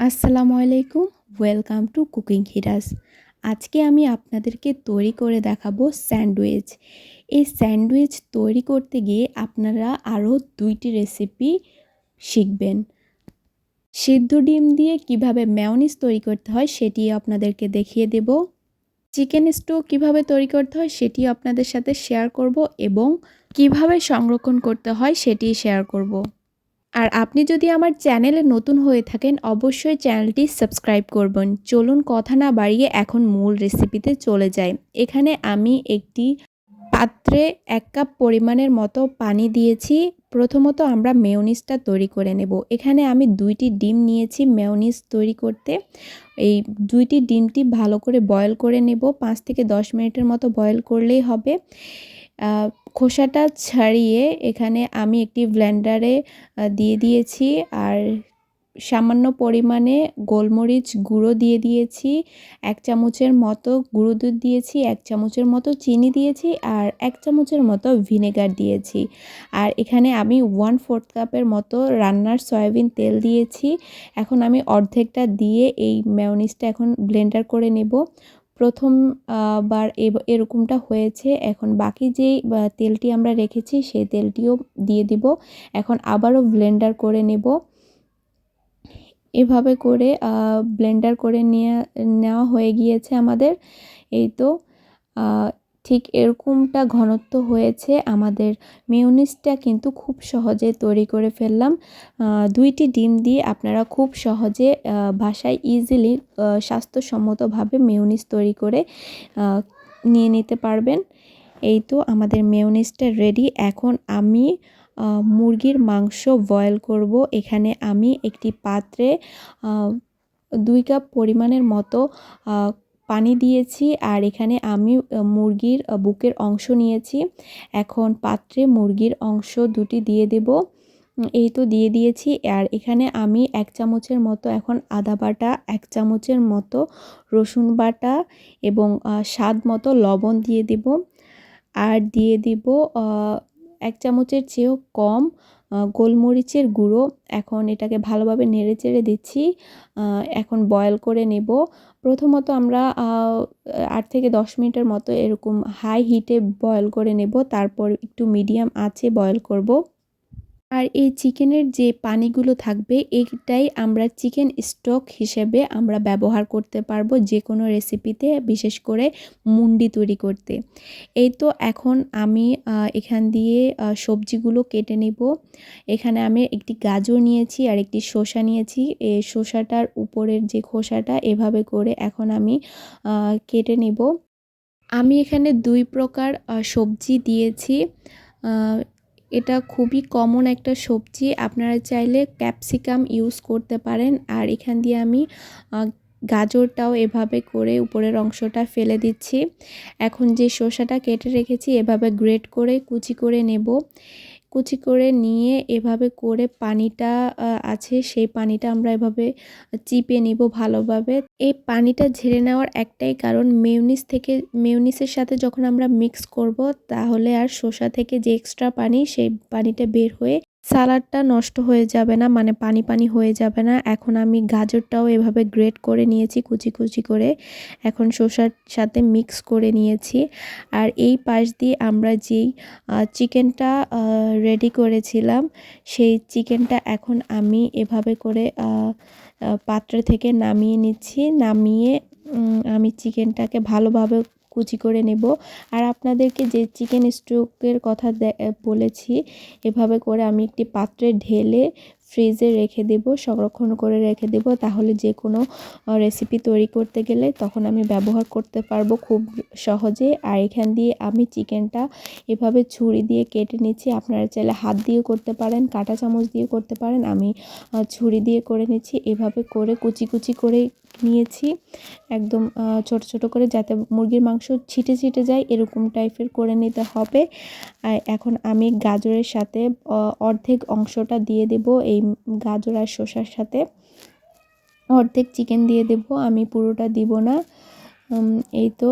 আসসালামু আলাইকুম welcome to cooking হিরাস আজকে আমি আপনাদেরকে তৈরি করে দেখাবো স্যান্ডউইচ। এই স্যান্ডউইচ তৈরি করতে গিয়ে আপনারা আরও দুইটি রেসিপি শিখবেন। সিদ্ধ ডিম দিয়ে কীভাবে ম্যাওনিজ তৈরি করতে হয় সেটি আপনাদেরকে দেখিয়ে দেব। চিকেন স্টো কীভাবে তৈরি করতে হয় সেটি আপনাদের সাথে শেয়ার করব এবং কীভাবে সংরক্ষণ করতে হয় সেটি শেয়ার করব। আর আপনি যদি আমার চ্যানেলে নতুন হয়ে থাকেন, অবশ্যই চ্যানেলটি সাবস্ক্রাইব করবেন। চলুন কথা না বাড়িয়ে এখন মূল রেসিপিতে চলে যাই। এখানে আমি একটি পাত্রে এক কাপ পরিমাণের মতো পানি দিয়েছি। প্রথমত আমরা মেয়নিজটা তৈরি করে নেব। এখানে আমি দুইটি ডিম নিয়েছি মেয়নিজ তৈরি করতে। এই দুইটি ডিমটি ভালো করে বয়ল করে নেব। পাঁচ থেকে দশ মিনিটের মতো বয়ল করলেই হবে। খোসাটা ছাড়িয়ে এখানে আমি একটি ব্লেন্ডারে দিয়ে দিয়েছি। আর সামান্য পরিমাণে গোলমরিচ গুঁড়ো দিয়ে দিয়েছি। এক চামচের মতো গুঁড়ো দুধ দিয়েছি, এক চামচের মতো চিনি দিয়েছি আর এক চামচের মতো ভিনেগার দিয়েছি। আর এখানে আমি ওয়ান ফোর্থ কাপের মতো রান্নার সয়াবিন তেল দিয়েছি। এখন আমি অর্ধেকটা দিয়ে এই ম্যাওনিজটা এখন ব্লেন্ডার করে নেব। প্রথম বার এরকমটা হয়েছে। এখন বাকি যেই তেলটি আমরা রেখেছি, সেই তেলটিও দিয়ে দিব। এখন আবারও ব্লেন্ডার করে নেব। এভাবে করে ব্লেন্ডার করে নিয়ে, নেওয়া হয়ে গিয়েছে আমাদের। এই তো ঠিক এরকমটা ঘনত্ব হয়েছে, আমাদের মেয়নিজটা কিন্তু খুব সহজে তৈরি করে ফেললাম। দুইটি ডিম দিয়ে আপনারা খুব সহজে বাসায় ইজিলি স্বাস্থ্যসম্মতভাবে মেয়নিজ তৈরি করে নিয়ে নিতে পারবেন। এই তো আমাদের মেয়নিজটা রেডি এখন আমি মুরগির মাংস বয়েল করব। এখানে আমি একটি পাত্রে দুই কাপ পরিমাণের মতো পানি দিয়েছি আর এখানে আমি মুরগির বুকের অংশ নিয়েছি। এখন পাত্রে মুরগির অংশ দুটি দিয়ে দেব। এই তো দিয়ে দিয়েছি। আর এখানে আমি এক চামচের মতো এখন আদা বাটা, এক চামচের মতো রসুন বাটা এবং স্বাদ মতো লবণ দিয়ে দেব। আর দিয়ে দিব এক চামচের চেয়েও কম গোলমরিচের গুঁড়ো। এখন এটাকে ভালোভাবে নেড়ে চেড়ে দিচ্ছি। এখন বয়েল করে নেব। প্রথমত আমরা আট থেকে দশ মিনিটের মতো এরকম হাই হিটে বয়েল করে নেব। তারপর একটু মিডিয়াম আছে বয়েল করব। আর এই চিকেনের যে পানিগুলো থাকবে, এটাই আমরা চিকেন স্টক হিসেবে আমরা ব্যবহার করতে পারব যে কোনো রেসিপিতে, বিশেষ করে মুন্ডি তৈরি করতে। এই তো এখন আমি এখান দিয়ে সবজিগুলো কেটে নেব। এখানে আমি একটি গাজর নিয়েছি আর একটি শসা নিয়েছি। এই শসাটার উপরের যে খোসাটা, এভাবে করে এখন আমি কেটে নেব। আমি এখানে দুই প্রকার সবজি দিয়েছি। এটা খুবই কমন একটা সবজি। আপনারা চাইলে ক্যাপসিকাম ইউজ করতে পারেন। আর এখান দিয়ে আমি গাজরটাও এভাবে করে উপরের অংশটা ফেলে দিচ্ছি। এখন যে শসাটা কেটে রেখেছি, এভাবে গ্রেট করে কুচি করে নেব। কুচি করে নিয়ে এভাবে করে পানিটা আছে, সেই পানিটা আমরা এভাবে চিপে নিব ভালোভাবে। এই পানিটা ঝেড়ে নেওয়ার একটাই কারণ মেউনিস থেকে মেউনিসের সাথে যখন আমরা মিক্স করব তাহলে আর শসা থেকে যে এক্সট্রা পানি সেই পানিটা বের হয়ে সালাডটা নষ্ট হয়ে যাবে না মানে পানি পানি হয়ে যাবে না। এখন আমি গাজরটাও এভাবে গ্রেট করে নিয়েছি, কুচি কুচি করে। এখন শসার সাথে মিক্স করে নিয়েছি। আর এই পাশ দিয়ে আমরা যেই চিকেনটা রেডি করেছিলাম, সেই চিকেনটা এখন আমি এভাবে করে পাত্র থেকে নামিয়ে নিচ্ছি। নামিয়ে আমি চিকেনটাকে ভালোভাবে কুচি করে নেব। আর আপনাদেরকে যে চিকেন স্ট্রোকের কথা বলেছি, এভাবে করে আমি একটি পাত্রে ঢেলে ফ্রিজে রেখে দেব, সংরক্ষণ করে রেখে দেব। তাহলে যে কোনো রেসিপি তৈরি করতে গেলে তখন আমি ব্যবহার করতে পারব খুব সহজে। আর এখান দিয়ে আমি চিকেনটা এভাবে ছুরি দিয়ে কেটে নিচ্ছি। আপনারা চাইলে হাত দিয়েও করতে পারেন, কাঁটা চামচ দিয়ে করতে পারেন। আমি ছুরি দিয়ে করে নিচ্ছি। এভাবে করে কুচি কুচি করে নিয়েছি। একদম ছোট ছোট করে যাতে মুরগির মাংস ছিটে ছিটে যায়, এরকম টাইপের করে নিতে হবে। এখন আমি গাজরের সাথে অর্ধেক অংশটা দিয়ে দেব। এই গাজর আর শসার সাথে অর্ধেক চিকেন দিয়ে দেব আমি পুরোটা দিব না। এই তো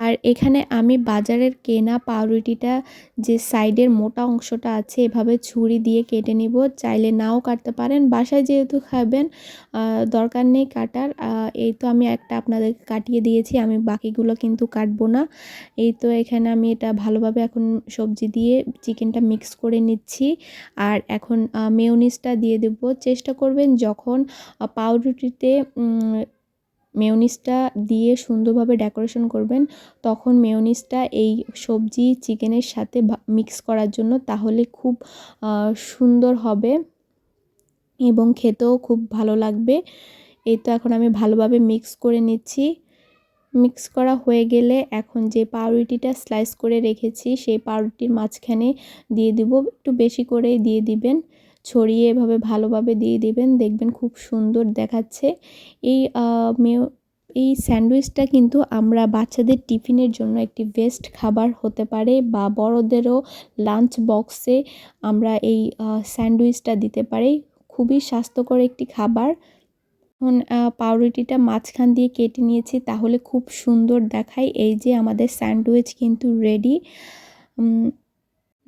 আর এখানে আমি বাজারের কেনা পাউরুটিটা যে সাইডের মোটা অংশটা আছে, এভাবে ছুরি দিয়ে কেটে নিব। চাইলে নাও কাটতে পারেন। বাসায় যেহেতু খাবেন দরকার নেই কাটার। এই তো আমি একটা আপনাদেরকে কাটিয়ে দিয়েছি, আমি বাকিগুলো কিন্তু কাটবো না। এই তো এখানে আমি এটা ভালোভাবে এখন সবজি দিয়ে চিকেনটা মিক্স করে নিচ্ছি। আর এখন মেয়নিজটা দিয়ে দেব। চেষ্টা করবেন যখন পাউরুটিতে মেয়নিজটা দিয়ে সুন্দরভাবে ডেকোরেশন করবেন, তখন মেয়নিজটা এই সবজি, চিকেনের সাথে মিক্স করার জন্য তাহলে খুব সুন্দর হবে এবং খেতেও খুব ভালো লাগবে। এই তো এখন আমি ভালোভাবে মিক্স করে নিচ্ছি। মিক্স করা হয়ে গেলে এখন যে পাউরুটিটা স্লাইস করে রেখেছি, সেই পাউরুটির মাঝখানে দিয়ে দিব, একটু বেশি করে দিয়ে দিবেন। ছড়িয়ে এভাবে ভালোভাবে দিয়ে দেবেন। দেখবেন খুব সুন্দর দেখাচ্ছে। এই মেয়, এই স্যান্ডউইচটা কিন্তু আমরা বাচ্চাদের টিফিনের জন্য একটি বেস্ট খাবার হতে পারে বা বড়দেরও লাঞ্চ বক্সে আমরা এই স্যান্ডউইচটা দিতে পারি। খুবই স্বাস্থ্যকর একটি খাবার। এখন পাউরুটিটা মাঝখান দিয়ে কেটে নিয়েছি তাহলে খুব সুন্দর দেখায়। এই যে আমাদের স্যান্ডউইচ কিন্তু রেডি।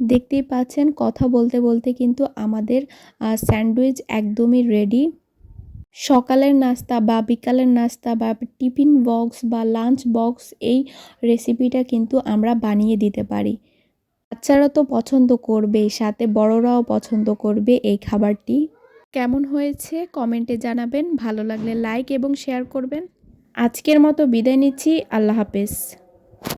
দেখতেই পাচ্ছেন, কথা বলতে বলতে কিন্তু আমাদের স্যান্ডউইচ একদমই রেডি সকালের নাস্তা বা বিকালের নাস্তা বা টিফিন বক্স বা লাঞ্চ বক্স এই রেসিপিটা কিন্তু আমরা বানিয়ে দিতে পারি। বাচ্চারা তো পছন্দ করবেই সাথে বড়রাও পছন্দ করবে এই খাবারটি। কেমন হয়েছে কমেন্টে জানাবেন, ভালো লাগলে লাইক এবং শেয়ার করবেন। আজকের মতো বিদায় নিচ্ছি, আল্লাহ হাফেজ।